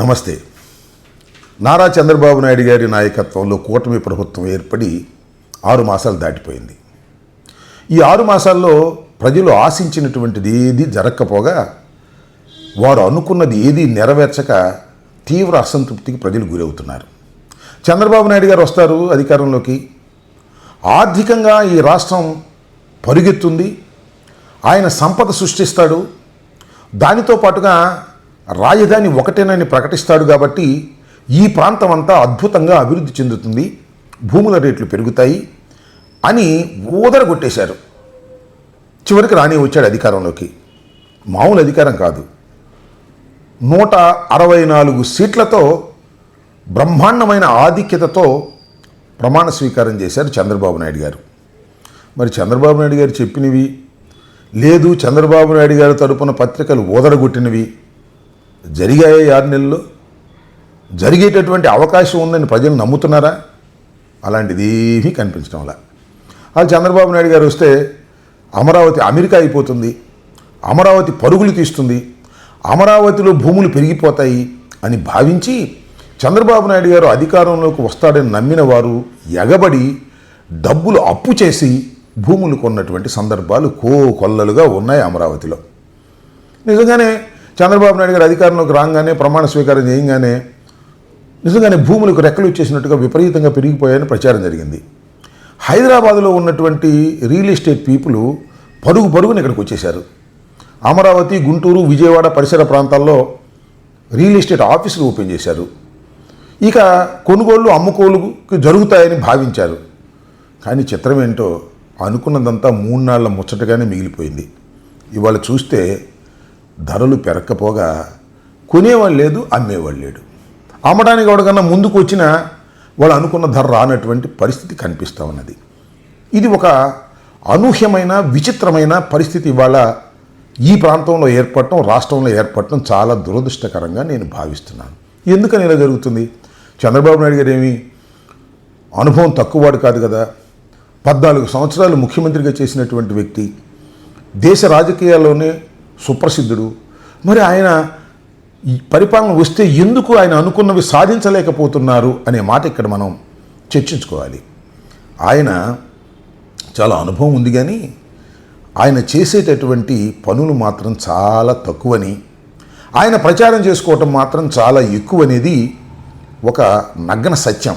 నమస్తే. నారా చంద్రబాబు నాయుడు గారి నాయకత్వంలో కూటమి ప్రభుత్వం ఏర్పడి ఆరు మాసాలు దాటిపోయింది. ఈ ఆరు మాసాల్లో ప్రజలు ఆశించినటువంటిది ఏది జరగకపోగా వారు అనుకున్నది ఏది నెరవేర్చక తీవ్ర అసంతృప్తికి ప్రజలు గురవుతున్నారు. చంద్రబాబు నాయుడు గారు వస్తారు అధికారంలోకి. ఆర్థికంగా ఈ రాష్ట్రం పరుగెత్తుంది. ఆయన సంపద సృష్టిస్తాడు. దానితో పాటుగా రాజధాని ఒకటేనని ప్రకటిస్తాడు కాబట్టి ఈ ప్రాంతం అంతా అద్భుతంగా అభివృద్ధి చెందుతుంది భూముల రేట్లు పెరుగుతాయి అని ఊదరగొట్టేశారు. చివరికి రాణి వచ్చాడు అధికారంలోకి. మామూలు అధికారం కాదు. నూట అరవై నాలుగు సీట్లతో బ్రహ్మాండమైన ఆధిక్యతతో ప్రమాణ స్వీకారం చేశారు చంద్రబాబు నాయుడు గారు. మరి చంద్రబాబు నాయుడు గారు చెప్పినవి లేదు చంద్రబాబు నాయుడు గారి తరపున పత్రికలు ఊదరగొట్టినవి జరిగాయే ఆరు నెలల్లో జరిగేటటువంటి అవకాశం ఉందని ప్రజలు నమ్ముతున్నారా? అలాంటిది ఏమీ కనిపించడం వల్ల. చంద్రబాబు నాయుడు గారు వస్తే అమరావతి అమెరికా అయిపోతుంది. అమరావతి పరుగులు తీస్తుంది. అమరావతిలో భూములు పెరిగిపోతాయి అని భావించి చంద్రబాబు నాయుడు గారు అధికారంలోకి వస్తాడని నమ్మిన వారు ఎగబడి డబ్బులు అప్పు చేసి భూములు కొన్నటువంటి సందర్భాలు కో కొల్లలుగా ఉన్నాయి అమరావతిలో. నిజంగానే చంద్రబాబు నాయుడు గారు అధికారంలోకి రాగానే ప్రమాణ స్వీకారం చేయగానే నిజంగానే భూములకు రెక్కలు ఇచ్చేసినట్టుగా విపరీతంగా పెరిగిపోయాయని ప్రచారం జరిగింది. హైదరాబాదులో ఉన్నటువంటి రియల్ ఎస్టేట్ పీపుల్ పరుగు పరుగున ఇక్కడికి వచ్చేశారు. అమరావతి గుంటూరు విజయవాడ పరిసర ప్రాంతాల్లో రియల్ ఎస్టేట్ ఆఫీసులు ఓపెన్ చేశారు. ఇక కొనుగోళ్ళు అమ్ముకోలుకు జరుగుతాయని భావించారు. కానీ చిత్రం ఏంటో అనుకున్నదంతా మూడు నాళ్ళ ముచ్చటగానే మిగిలిపోయింది. ఇవాళ చూస్తే ధరలు పెరక్కపోగా కొనేవాళ్ళు లేదు అమ్మేవాళ్ళు లేడు. అమ్మడానికి ఎవరికన్నా ముందుకు వచ్చినా వాళ్ళు అనుకున్న ధర రానటువంటి పరిస్థితి కనిపిస్తూ ఉన్నది. ఇది ఒక అనూహ్యమైన విచిత్రమైన పరిస్థితి. ఇవాళ ఈ ప్రాంతంలో ఏర్పడటం రాష్ట్రంలో ఏర్పడటం చాలా దురదృష్టకరంగా నేను భావిస్తున్నాను. ఎందుకని ఇలా జరుగుతుంది? చంద్రబాబు నాయుడు గారు ఏమి? అనుభవం తక్కువవాడు కాదు కదా. పద్నాలుగు సంవత్సరాలు ముఖ్యమంత్రిగా చేసినటువంటి వ్యక్తి. దేశ రాజకీయాల్లోనే సుప్రసిద్ధుడు. మరి ఆయన పరిపాలన వస్తే ఎందుకు ఆయన అనుకున్నవి సాధించలేకపోతున్నారు అనే మాట ఇక్కడ మనం చర్చించుకోవాలి. ఆయన చాలా అనుభవం ఉంది కానీ ఆయన చేసేటటువంటి పనులు మాత్రం చాలా తక్కువని ఆయన ప్రచారం చేసుకోవటం మాత్రం చాలా ఎక్కువ అనేది ఒక నగ్న సత్యం.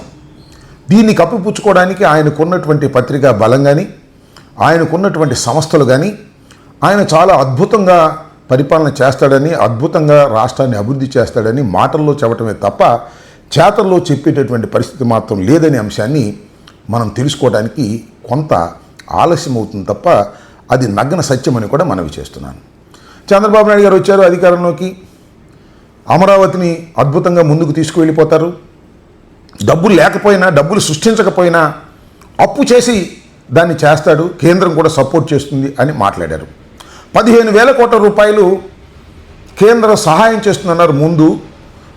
దీన్ని కప్పిపుచ్చుకోవడానికి ఆయనకున్నటువంటి పత్రికా బలం కానీ ఆయనకున్నటువంటి సంస్థలు కానీ ఆయన చాలా అద్భుతంగా పరిపాలన చేస్తాడని అద్భుతంగా రాష్ట్రాన్ని అభివృద్ధి చేస్తాడని మాటల్లో చెప్పటమే తప్ప చేతల్లో చెప్పేటటువంటి పరిస్థితి మాత్రం లేదనే అంశాన్ని మనం తెలుసుకోవడానికి కొంత ఆలస్యం అవుతుంది తప్ప అది నగ్న సత్యమని కూడా మనవి చేస్తున్నాను. చంద్రబాబు నాయుడు గారు వచ్చారు అధికారంలోకి. అమరావతిని అద్భుతంగా ముందుకు తీసుకువెళ్ళిపోతారు. డబ్బులు లేకపోయినా డబ్బులు సృష్టించకపోయినా అప్పు చేసి దాన్ని చేస్తాడు. కేంద్రం కూడా సపోర్ట్ చేస్తుంది అని మాట్లాడారు. పదిహేను వేల కోట్ల రూపాయలు కేంద్రం సహాయం చేస్తుందన్నారు ముందు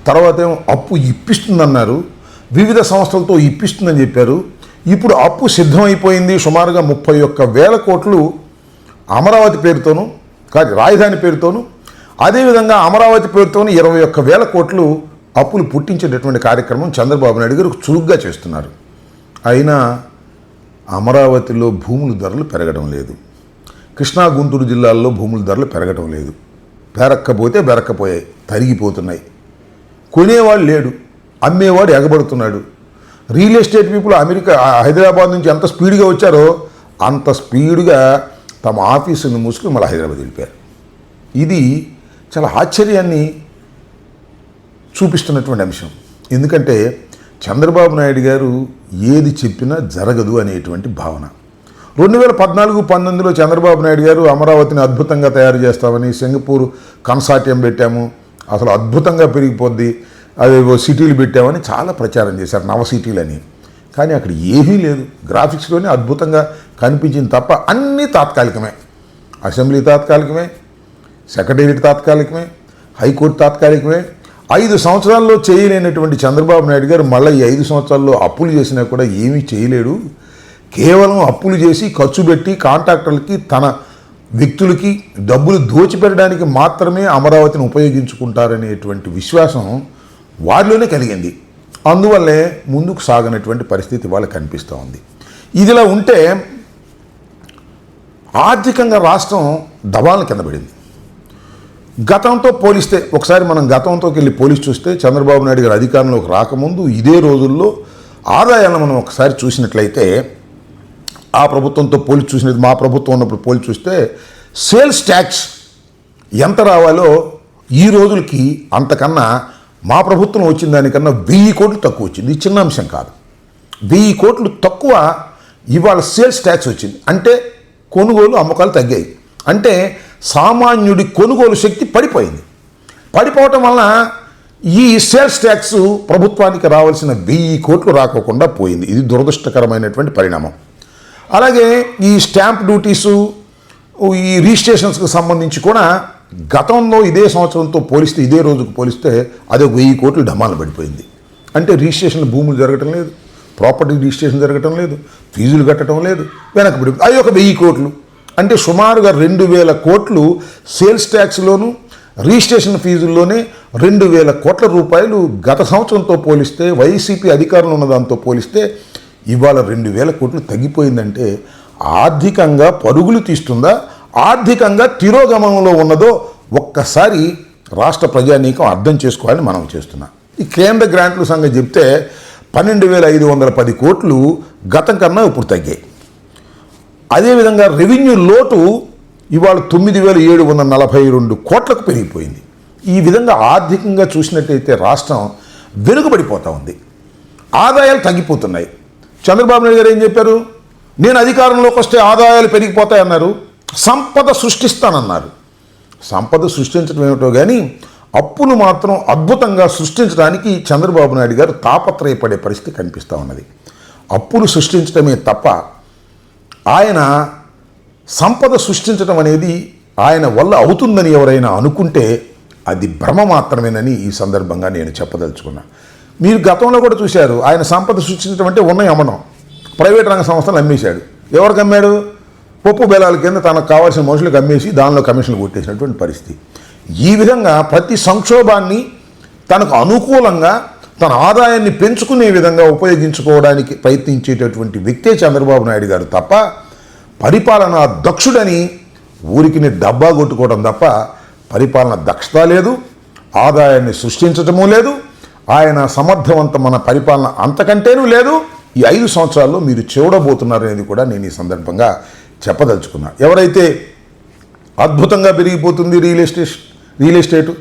తర్వాత ఏమో అప్పు ఇప్పిస్తుందన్నారు వివిధ సంస్థలతో ఇప్పిస్తుందని చెప్పారు. ఇప్పుడు అప్పు సిద్ధమైపోయింది సుమారుగా ముప్పై ఒక్క వేల కోట్లు అమరావతి పేరుతోనూ కాదు రాజధాని పేరుతోనూ. అదేవిధంగా అమరావతి పేరుతోనూ ఇరవై ఒక్క వేల కోట్లు అప్పులు పుట్టించేటటువంటి కార్యక్రమం చంద్రబాబు నాయుడు గారు చురుగ్గా చేస్తున్నారు. అయినా అమరావతిలో భూముల ధరలు పెరగడం లేదు. కృష్ణా గుంటూరు జిల్లాల్లో భూముల ధరలు పెరగటం లేదు. పెరక్కపోతే బెరక్కపోయాయి తరిగిపోతున్నాయి. కొనేవాడు లేడు అమ్మేవాడు ఎగబడుతున్నాడు. Real estate people America Hyderabad నుంచి ఎంత స్పీడ్గా వచ్చారో అంత స్పీడ్గా తమ ఆఫీసును మూసుకుని మళ్ళీ హైదరాబాద్ వెళ్ళిపోయారు. ఇది చాలా ఆశ్చర్యాన్ని చూపిస్తున్నటువంటి అంశం. ఎందుకంటే చంద్రబాబు నాయుడు గారు ఏది చెప్పినా జరగదు అనేటువంటి భావన. రెండు వేల పద్నాలుగు పంతొమ్మిదిలో చంద్రబాబు నాయుడు గారు అమరావతిని అద్భుతంగా తయారు చేస్తామని సింగపూర్ కన్సార్టియం పెట్టాము. అసలు అద్భుతంగా పెరిగిపోద్ది. అదే సిటీలు పెట్టామని చాలా ప్రచారం చేశారు నవ సిటీలని. కానీ అక్కడ ఏమీ లేదు. గ్రాఫిక్స్లోనే అద్భుతంగా కనిపించింది తప్ప అన్నీ తాత్కాలికమే. అసెంబ్లీ తాత్కాలికమే సెక్రటేరియట్ తాత్కాలికమే హైకోర్టు తాత్కాలికమే. ఐదు సంవత్సరాల్లో చేయలేనటువంటి చంద్రబాబు నాయుడు గారు మళ్ళీ ఈ ఐదు సంవత్సరాల్లో అప్పులు చేసినా కూడా ఏమీ చేయలేడు. కేవలం అప్పులు చేసి ఖర్చు పెట్టి కాంట్రాక్టర్లకి తన వ్యక్తులకి డబ్బులు దోచిపెట్టడానికి మాత్రమే అమరావతిని ఉపయోగించుకుంటారనేటువంటి విశ్వాసం వారిలోనే కలిగింది. అందువల్లే ముందుకు సాగనటువంటి పరిస్థితి వాళ్ళకి కనిపిస్తూ ఉంది. ఇదిలా ఉంటే ఆర్థికంగా రాష్ట్రం దబాల కింద పడింది. గతంతో పోలిస్తే ఒకసారి మనం గతంతోకి వెళ్ళి పోలీస్ చూస్తే చంద్రబాబు నాయుడు గారు అధికారంలోకి రాకముందు ఇదే రోజుల్లో ఆదాయాలను మనం ఒకసారి చూసినట్లయితే ఆ ప్రభుత్వంతో పోల్చి చూసినది మా ప్రభుత్వం ఉన్నప్పుడు పోల్చి చూస్తే సేల్స్ ట్యాక్స్ ఎంత రావాలో ఈ రోజులకి అంతకన్నా మా ప్రభుత్వం వచ్చిన దానికన్నా వెయ్యి కోట్లు తక్కువ వచ్చింది. ఇది చిన్న అంశం కాదు. వెయ్యి కోట్లు తక్కువ ఇవాళ సేల్స్ ట్యాక్స్ వచ్చింది. అంటే కొనుగోలు అమ్మకాలు తగ్గాయి. అంటే సామాన్యుడి కొనుగోలు శక్తి పడిపోయింది. పడిపోవటం వలన ఈ సేల్స్ ట్యాక్స్ ప్రభుత్వానికి రావాల్సిన వెయ్యి కోట్లు రాకోకుండా పోయింది. ఇది దురదృష్టకరమైనటువంటి పరిణామం. అలాగే ఈ స్టాంప్ డ్యూటీసు ఈ రిజిస్ట్రేషన్స్కి సంబంధించి కూడా గతంలో ఇదే సంవత్సరంతో పోలిస్తే ఇదే రోజుకు పోలిస్తే అదే వెయ్యి కోట్లు డమాలు పడిపోయింది. అంటే రిజిస్ట్రేషన్ భూములు జరగటం లేదు ప్రాపర్టీ రిజిస్ట్రేషన్ జరగటం లేదు ఫీజులు కట్టడం లేదు వెనకబడి అది ఒక వెయ్యి కోట్లు. అంటే సుమారుగా రెండు వేల కోట్లు సేల్స్ ట్యాక్స్లోను రిజిస్ట్రేషన్ ఫీజుల్లోనే రెండు వేల కోట్ల రూపాయలు గత సంవత్సరంతో పోలిస్తే వైసీపీ అధికారంలో ఉన్న దాంతో పోలిస్తే ఇవాళ రెండు వేల కోట్లు తగ్గిపోయిందంటే ఆర్థికంగా పరుగులు తీస్తుందా? ఆర్థికంగా తిరోగమనంలో ఉన్నదో ఒక్కసారి రాష్ట్ర ప్రజానీకం అర్థం చేసుకోవాలని మనం చేస్తున్నాం. ఈ కేంద్ర గ్రాంట్ల సంగతి చెప్తే పన్నెండు వేల ఐదు వందల పది కోట్లు గతం కన్నా ఇప్పుడు తగ్గాయి. అదేవిధంగా రెవెన్యూ లోటు ఇవాళ తొమ్మిది వేల ఏడు వందల నలభై రెండు కోట్లకు పెరిగిపోయింది. ఈ విధంగా ఆర్థికంగా చూసినట్టయితే రాష్ట్రం వెనుకబడిపోతూ ఉంది. ఆదాయాలు తగ్గిపోతున్నాయి. చంద్రబాబు నాయుడు గారు ఏం చెప్పారు? నేను అధికారంలోకి వస్తే ఆదాయాలు పెరిగిపోతాయన్నారు సంపద సృష్టిస్తానన్నారు. సంపద సృష్టించడం ఏమిటో కానీ అప్పును మాత్రం అద్భుతంగా సృష్టించడానికి చంద్రబాబు నాయుడు గారు తాపత్రయపడే పరిస్థితి కనిపిస్తూ ఉన్నది. అప్పులు సృష్టించడమే తప్ప ఆయన సంపద సృష్టించడం అనేది ఆయన వల్ల అవుతుందని ఎవరైనా అనుకుంటే అది భ్రమ మాత్రమేనని ఈ సందర్భంగా నేను చెప్పదలుచుకున్నా. మీరు గతంలో కూడా చూశారు ఆయన సంపద సృష్టించడం అంటే ఉన్నాయి అమ్మడం ప్రైవేట్ రంగ సంస్థలు అమ్మేశాడు. ఎవరికి అమ్మాడు పప్పు బెలాల కింద తనకు కావాల్సిన మనుషులకు అమ్మేసి దానిలో కమిషన్లు కొట్టేసినటువంటి పరిస్థితి. ఈ విధంగా ప్రతి సంక్షోభాన్ని తనకు అనుకూలంగా తన ఆదాయాన్ని పెంచుకునే విధంగా ఉపయోగించుకోవడానికి ప్రయత్నించేటటువంటి వ్యక్తే చంద్రబాబు నాయుడు గారు తప్ప పరిపాలన దక్షుడని ఊరికిని డబ్బా కొట్టుకోవడం తప్ప పరిపాలన దక్షత లేదు ఆదాయాన్ని సృష్టించటము లేదు ఆయన సమర్థవంతమైన పరిపాలన అంతకంటేనూ లేదు. ఈ ఐదు సంవత్సరాల్లో మీరు చూడబోతున్నారనేది కూడా నేను ఈ సందర్భంగా చెప్పదలుచుకున్నా. ఎవరైతే అద్భుతంగా పెరిగిపోతుంది రియల్ ఎస్టేట్ రియల్ ఎస్టేటు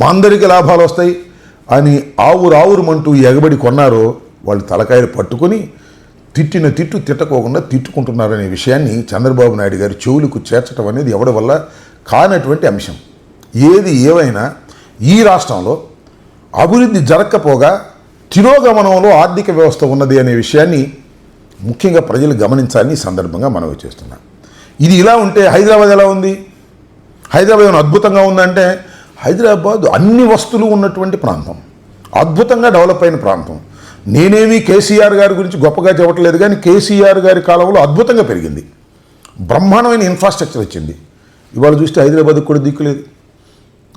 మా అందరికీ లాభాలు వస్తాయి అని ఆవురు ఆవురుమంటూ ఎగబడి కొన్నారో వాళ్ళు తలకాయలు పట్టుకొని తిట్టిన తిట్టు తిట్టకోకుండా తిట్టుకుంటున్నారనే విషయాన్ని చంద్రబాబు నాయుడు గారి చెవులకు చేర్చడం అనేది ఎవడి వల్ల కానటువంటి అంశం. ఏది ఏవైనా ఈ రాష్ట్రంలో అభివృద్ధి జరగకపోగా తిరోగమనంలో ఆర్థిక వ్యవస్థ ఉన్నది అనే విషయాన్ని ముఖ్యంగా ప్రజలు గమనించాలని సందర్భంగా మనవి చేస్తున్నాం. ఇది ఇలా ఉంటే హైదరాబాద్ ఎలా ఉంది? హైదరాబాద్ ఏమైనా అద్భుతంగా ఉందంటే హైదరాబాద్ అన్ని వస్తువులు ఉన్నటువంటి ప్రాంతం. అద్భుతంగా డెవలప్ అయిన ప్రాంతం. నేనేమి కేసీఆర్ గారి గురించి గొప్పగా చెప్పట్లేదు కానీ కేసీఆర్ గారి కాలంలో అద్భుతంగా పెరిగింది. బ్రహ్మాండమైన ఇన్ఫ్రాస్ట్రక్చర్ వచ్చింది. ఇవాళ చూస్తే హైదరాబాద్కి కూడా దిక్కులేదు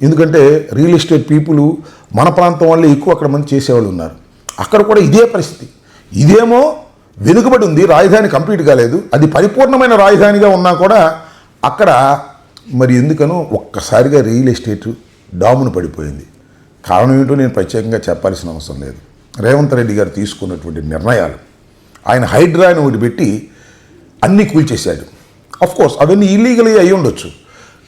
ఎందుకంటే రియల్ ఎస్టేట్ పీపుల్ మన ప్రాంతం వల్లే ఎక్కువ అక్కడ మంది చేసేవాళ్ళు ఉన్నారు. అక్కడ కూడా ఇదే పరిస్థితి. ఇదేమో వెనుకబడి ఉంది రాజధాని కంప్లీట్ కాలేదు. అది పరిపూర్ణమైన రాజధానిగా ఉన్నా కూడా అక్కడ మరి ఎందుకనో ఒక్కసారిగా రియల్ ఎస్టేట్ డామును పడిపోయింది. కారణం ఏంటో నేను ప్రత్యేకంగా చెప్పాల్సిన అవసరం లేదు. రేవంత్ రెడ్డి గారు తీసుకున్నటువంటి నిర్ణయాలు ఆయన హైడ్రా అని ఒకటి పెట్టి అన్నీ కూల్చేశాడు. కోర్స్ అవన్నీ ఇల్లీగల్గా అయి ఉండొచ్చు.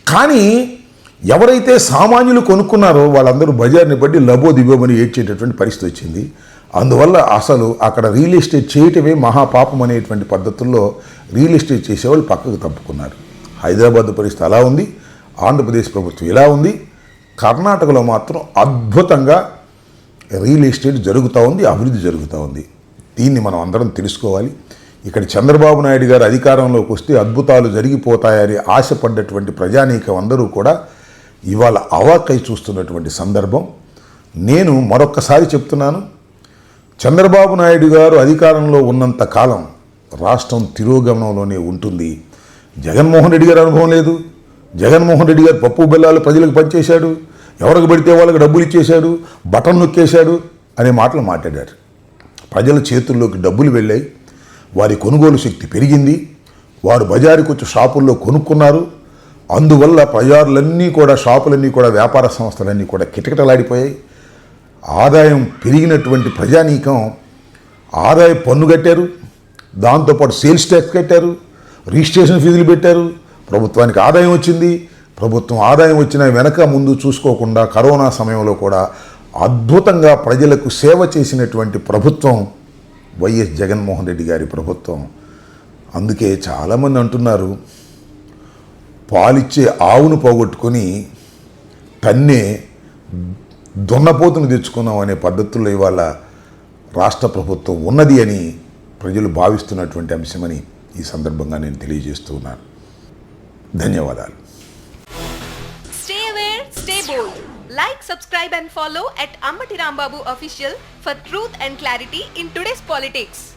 కానీ ఎవరైతే సామాన్యులు కొనుక్కున్నారో వాళ్ళందరూ బజార్ని బట్టి లబో దిబోమని ఏడ్చేటటువంటి పరిస్థితి వచ్చింది. అందువల్ల అసలు అక్కడ రియల్ ఎస్టేట్ చేయటమే మహాపాపం అనేటువంటి పద్ధతుల్లో రియల్ ఎస్టేట్ చేసేవాళ్ళు పక్కకు తప్పుకున్నారు. హైదరాబాద్ పరిస్థితి అలా ఉంది. ఆంధ్రప్రదేశ్ ప్రభుత్వం ఇలా ఉంది. కర్ణాటకలో మాత్రం అద్భుతంగా రియల్ ఎస్టేట్ జరుగుతూ ఉంది అభివృద్ధి జరుగుతూ ఉంది. దీన్ని మనం అందరం తెలుసుకోవాలి. ఇక్కడ చంద్రబాబు నాయుడు గారు అధికారంలోకి వస్తే అద్భుతాలు జరిగిపోతాయని ఆశపడ్డటువంటి ప్రజానీకం అందరూ కూడా ఇవాళ అవాకై చూస్తున్నటువంటి సందర్భం. నేను మరొక్కసారి చెప్తున్నాను. చంద్రబాబు నాయుడు గారు అధికారంలో ఉన్నంత కాలం రాష్ట్రం తిరోగమనంలోనే ఉంటుంది. జగన్మోహన్ రెడ్డి గారు అనుభవం లేదు. జగన్మోహన్ రెడ్డి గారు పప్పు బెల్లాలు ప్రజలకు పనిచేశాడు ఎవరికి పడితే వాళ్ళకి డబ్బులు ఇచ్చేశాడు. బటన్ నొక్కేశాడు అనే మాటలు మాట్లాడారు. ప్రజల చేతుల్లోకి డబ్బులు వెళ్ళాయి. వారి కొనుగోలు శక్తి పెరిగింది. వారు బజారుకు వచ్చి షాపుల్లో కొనుక్కున్నారు. అందువల్ల ప్రజారులన్నీ కూడా షాపులన్నీ కూడా వ్యాపార సంస్థలన్నీ కూడా కిటకిటలాడిపోయాయి. ఆదాయం పెరిగినటువంటి ప్రజానీకం ఆదాయ పన్ను కట్టారు దాంతోపాటు సేల్స్ ట్యాక్స్ కట్టారు రిజిస్ట్రేషన్ ఫీజులు పెట్టారు ప్రభుత్వానికి ఆదాయం వచ్చింది. ప్రభుత్వం ఆదాయం వచ్చిన వెనక ముందు చూసుకోకుండా కరోనా సమయంలో కూడా అద్భుతంగా ప్రజలకు సేవ చేసినటువంటి ప్రభుత్వం వైఎస్ జగన్మోహన్ రెడ్డి గారి ప్రభుత్వం. అందుకే చాలామంది అంటున్నారు పాలిచ్చే ఆవును పోగొట్టుకొని తన్నే దున్నపోతును తెచ్చుకున్నాం అనే పద్ధతుల్లో ఇవాళ రాష్ట్ర ప్రభుత్వం ఉన్నది అని ప్రజలు భావిస్తున్నటువంటి అంశమని ఈ సందర్భంగా నేను తెలియజేస్తూ ఉన్నాను. ధన్యవాదాలు. Like subscribe and follow at Ammati Rambabu official for truth and clarity in today's politics